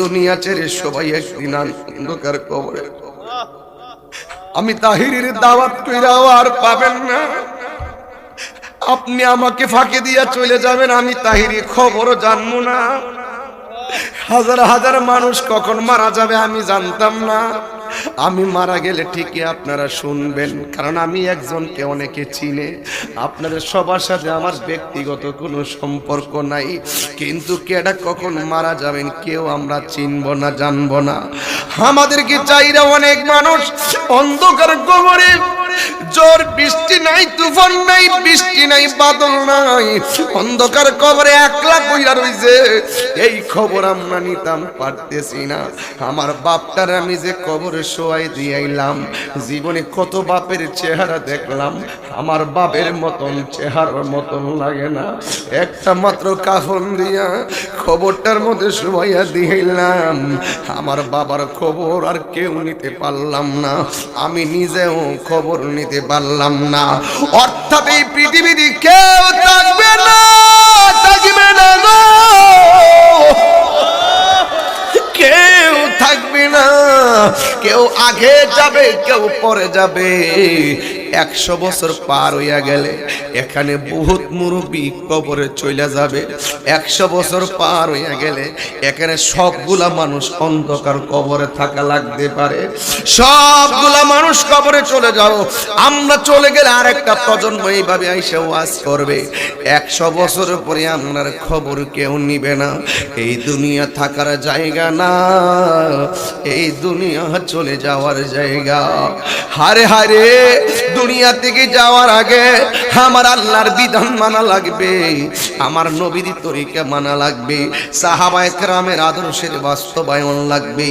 দুনিয়া ছেড়ে সবাই একদিন অন্ধকার কবরে। আমি তাহিরের দাওয়াত কইরাও আর পাবেন না। আপনি আমাকে ফাঁকে দিয়া চলে যাবেন, আমি তাহিরি খবরও জানব না। হাজার হাজার মানুষ কখন মারা যাবে আমি জানতাম না। আমি মারা গেলে ঠিকই আপনারা শুনবেন, কারণ আমি একজনকে অনেকে চিনে। আপনাদের সবার সাথে আমার ব্যক্তিগত কোনো সম্পর্ক নাই, কিন্তু কেডা কখন মারা যাবেন কেউ আমরা চিনব না, জানব না। আমাদেরকে চাইরা অনেক মানুষ অন্ধকার কবরে জোর বৃষ্টি নাই, তুফান নাই, বৃষ্টি নাই, বাদল নাই, অন্ধকার কবরে একলা কইরা রইছে। এই খবর আমরা নিতাম, পারতেছি না। আমার বাপটার আমি যে কবরে শোয়াই দিয়াইলাম। জীবনে কত বাপের চেহারা দেখলাম। আমার বাপের মতন চেহারার মতন লাগে না। একটা মাত্র কাফন দিয়া খবরটার মধ্যে শোয়াইয়া দিলাম আমার বাবার খবর আর কেউ নিতে পারলাম না। আমি নিজেও খবর নিতে পারলাম না। অর্থাৎ এই পৃথিবীতে কেউ থাকবে না। কেউ আগে যাবে কেউ পরে যাবে। একশো বছর পার হইয়া গেলে এখানে বহুত মুরব্বী কবরে চলে যাবে। একশো বছর পার হইয়া গেলে এখানে সবগুলা মানুষ অন্ধকার কবরে থাকা লাগতে পারে। সবগুলা মানুষ কবরে চলে যাও। আমরা চলে গেলে আর একটা প্রজন্ম এইভাবে আইসে ওয়াজ করবে। একশো বছর পরে আপনার খবর কেউ নিবে না। এই দুনিয়া থাকার জায়গা না। এই দুনিয়া চলে যাওয়ার জায়গা। হারে হারে দুনিয়া থেকে যাওয়ার আগে আমার আল্লাহর বিধান মানা লাগবে, আমার নবীর তরিকা মানা লাগবে সাহাবায়ে কেরামের আদর্শের বাস্তবায়ন লাগবে।